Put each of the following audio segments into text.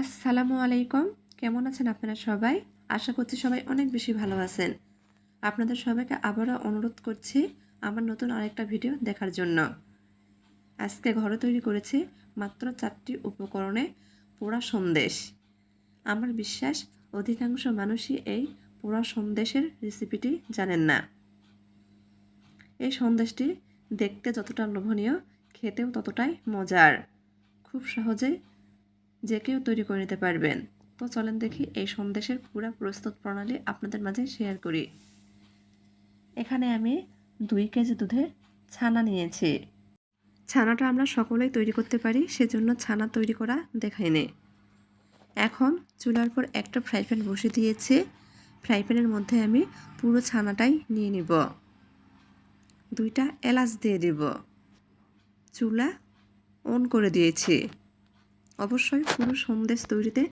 আসসালামু আলাইকুম। কেমন আছেন আপনারা সবাই? আশা করছি সবাই অনেক বেশি ভালো আছেন। আপনাদের সবাইকে আবারও অনুরোধ করছি আমার নতুন আরেকটা ভিডিও দেখার জন্য। আজকে ঘরে তৈরি করেছি মাত্র চারটি উপকরণে পোড়া সন্দেশ। আমার বিশ্বাস, অধিকাংশ মানুষই এই পোড়া সন্দেশের রেসিপিটি জানেন না। এই সন্দেশটি দেখতে যতটা লোভনীয়, খেতেও ততটাই মজার। খুব সহজেই যে কেউ তৈরি করে নিতে পারবেন। তো চলেন দেখি এই সন্দেশের পুরো প্রস্তুত প্রণালী আপনাদের মাঝে শেয়ার করি। এখানে আমি দুই কেজি দুধের ছানা নিয়েছি। ছানাটা আমরা সকলেই তৈরি করতে পারি, সেজন্য ছানা তৈরি করা দেখাই নে এখন চুলার পর একটা ফ্রাই প্যান বসে দিয়েছি। ফ্রাই প্যানের মধ্যে আমি পুরো ছানাটাই নিয়ে নিব। দুইটা এলাচ দিয়ে দিব। চুলা অন করে দিয়েছি। অবশ্যই পুরো সন্দেশ তৈরিতে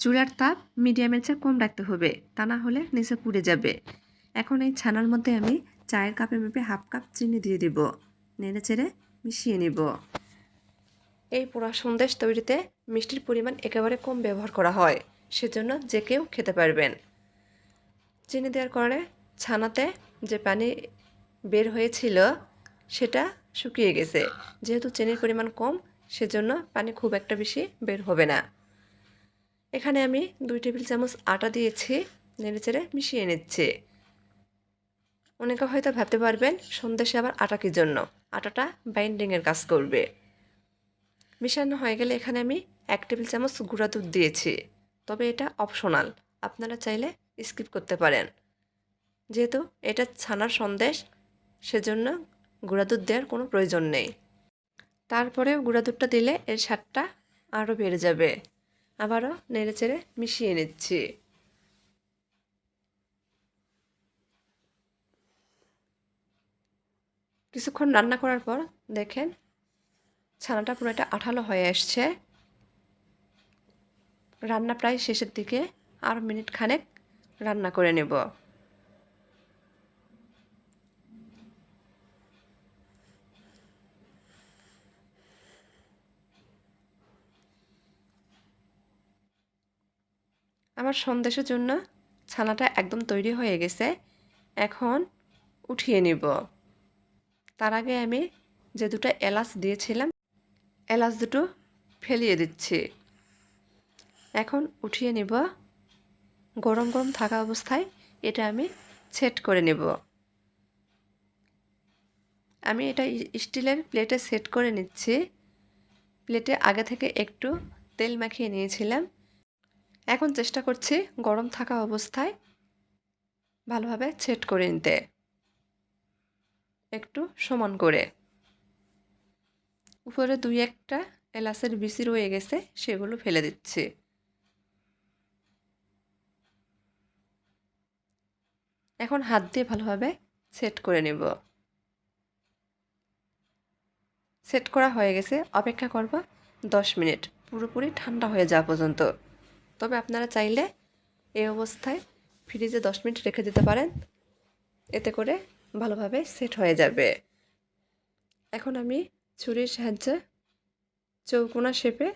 চুলার তাপ মিডিয়ামের চেয়ে কম রাখতে হবে, তা না হলে নিচে পুড়ে যাবে। এখন এই ছানার মধ্যে আমি চায়ের কাপে মেপে হাফ কাপ চিনি দিয়ে দিব, নেড়ে চেড়ে মিশিয়ে নিব। এই পোড়া সন্দেশ তৈরিতে মিষ্টির পরিমাণ একেবারে কম ব্যবহার করা হয়, সেজন্য যে কেউ খেতে পারবেন। চিনি দেওয়ার কারণে ছানাতে যে পানি বের হয়েছিল, সেটা শুকিয়ে গেছে। যেহেতু চিনির পরিমাণ কম সেজন্য পানি খুব একটা বেশি বের হবে না। এখানে আমি দুই টেবিল চামচ আটা দিয়েছি নেড়ে চেড়ে মিশিয়ে নিচ্ছি। অনেকে হয়তো ভাবতে পারবেন, সন্দেশে আবার আটা কী জন্য? আটাটা বাইন্ডিংয়ের কাজ করবে। মিশানো হয়ে গেলে এখানে আমি এক টেবিল চামচ গুঁড়া দুধ দিয়েছি। তবে এটা অপশনাল আপনারা চাইলে স্কিপ করতে পারেন। যেহেতু এটা ছানার সন্দেশ, সেজন্য গুঁড়া দুধ দেওয়ার কোনো প্রয়োজন নেই। তারপরেও গুঁড়া দুধটা দিলে এর স্বাদটা আরও বেড়ে যাবে। আবারও নেড়ে চেড়ে মিশিয়ে নিচ্ছি। কিছুক্ষণ রান্না করার পর দেখেন ছানাটা পুরো একটা আঠালো হয়ে আসছে। রান্না প্রায় শেষের দিকে আর মিনিট খানেক রান্না করে নেব। আমার সন্দেশের জন্য ছানাটা একদম তৈরি হয়ে গেছে। এখন উঠিয়ে নিব। তার আগে আমি যে দুটো এলাচ দিয়েছিলাম, এলাচ দুটো ফেলিয়ে দিচ্ছি। এখন উঠিয়ে নিব। গরম গরম থাকা অবস্থায় এটা আমি সেট করে নেব। আমি এটা স্টিলের প্লেটে সেট করে নিচ্ছি। প্লেটে আগে থেকে একটু তেল মাখিয়ে নিয়েছিলাম। এখন চেষ্টা করছি গরম থাকা অবস্থায় ভালোভাবে সেট করে নিতে। একটু সমান করে। উপরে দুই একটা এলাচের বিচি রয়ে গেছে, সেগুলো ফেলে দিচ্ছি। এখন হাত দিয়ে ভালোভাবে সেট করে নেব। সেট করা হয়ে গেছে। অপেক্ষা করব দশ মিনিট। পুরোপুরি ঠান্ডা হয়ে যাওয়া পর্যন্ত। তবে আপনারা চাইলে এই অবস্থায় ফ্রিজে দশ মিনিট রেখে দিতে পারেন। এতে করে ভালোভাবে সেট হয়ে যাবে। এখন আমি ছুরির সাহায্যে চৌকোনা শেপে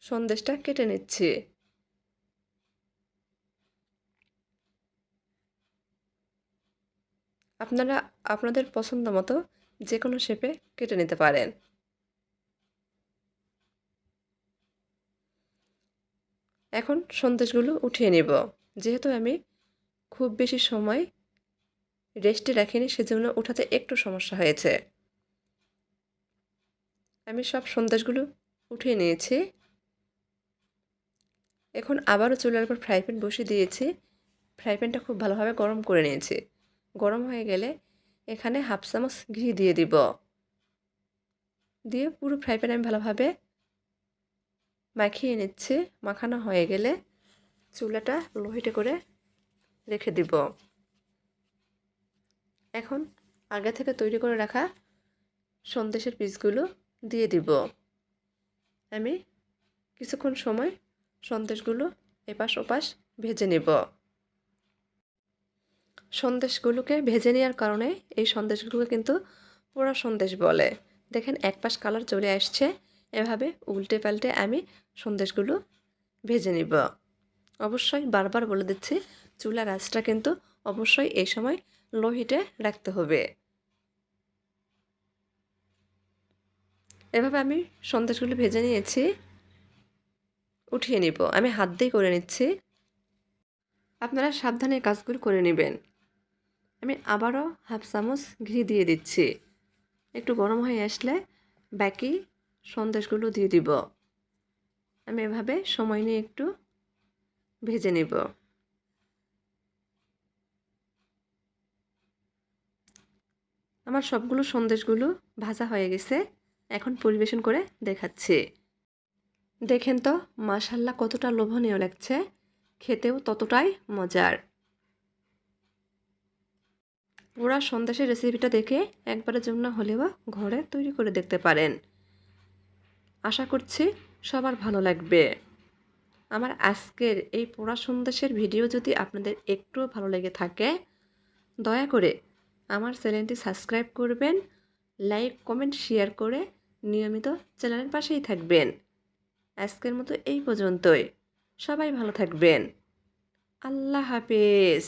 সন্দেশটা কেটে নিচ্ছি। আপনারা, আপনাদের পছন্দ মতো যে কোনো শেপে কেটে নিতে পারেন। এখন সন্দেশগুলো উঠিয়ে নেব। যেহেতু আমি খুব বেশি সময় রেস্টে রাখিনি, সেজন্য উঠাতে একটু সমস্যা হয়েছে। আমি সব সন্দেশগুলো উঠিয়ে নিয়েছি। এখন আবারও চুলার উপর ফ্রাই প্যান বসিয়ে দিয়েছি। ফ্রাই প্যানটা খুব ভালোভাবে গরম করে নিয়েছি। গরম হয়ে গেলে এখানে হাফ চামচ ঘি দিয়ে দিব। দিয়ে পুরো ফ্রাই প্যান আমি ভালোভাবে মাখিয়ে নিচ্ছি। মাখানো হয়ে গেলে চুলাটা লোহিটে করে রেখে দিব। এখন আগে থেকে তৈরি করে রাখা সন্দেশের পিসগুলো দিয়ে দিব। আমি কিছুক্ষণ সময় সন্দেশগুলো এপাশ ওপাশ ভেজে নেব। সন্দেশগুলোকে ভেজে নেওয়ার কারণে এই সন্দেশগুলোকে কিন্তু পোড়া সন্দেশ বলে। দেখেন এক পাশ কালার চলে আসছে। এভাবে উল্টে পাল্টে আমি সন্দেশগুলো ভেজে নিব। অবশ্যই বারবার বলে দিচ্ছি, চুলার আঁচটা কিন্তু অবশ্যই এই সময় লো হিটে রাখতে হবে। এভাবে আমি সন্দেশগুলো ভেজে নিয়েছি, উঠিয়ে নিব। আমি হাত দিয়ে করে নিচ্ছি। আপনারা সাবধানে কাজগুলো করে নেবেন। আমি আবারও হাফ চামচ ঘি দিয়ে দিচ্ছি। একটু গরম হয়ে আসলে বাকি সন্দেশগুলো দিয়ে দিব। আমি এভাবে সময় নিয়ে একটু ভেজে নেব। আমার সবগুলো সন্দেশগুলো ভাজা হয়ে গেছে। এখন পরিবেশন করে দেখাচ্ছি। দেখেন তো, মাশাল্লাহ কতটা লোভনীয় লাগছে। খেতেও ততটাই মজার। পুরা সন্দেশের রেসিপিটা দেখে একবারের জন্য হলেও ঘরে তৈরি করে দেখতে পারেন। আশা করছি সবার ভালো লাগবে। আমার আজকের এই পোড়া সন্দেশের ভিডিও যদি আপনাদের একটুও ভালো লেগে থাকে, দয়া করে আমার চ্যানেলটি সাবস্ক্রাইব করবেন, লাইক, কমেন্ট, শেয়ার করে নিয়মিত চ্যানেলের পাশেই থাকবেন। আজকের মতো এই পর্যন্তই। সবাই ভালো থাকবেন। আল্লাহ হাফেজ।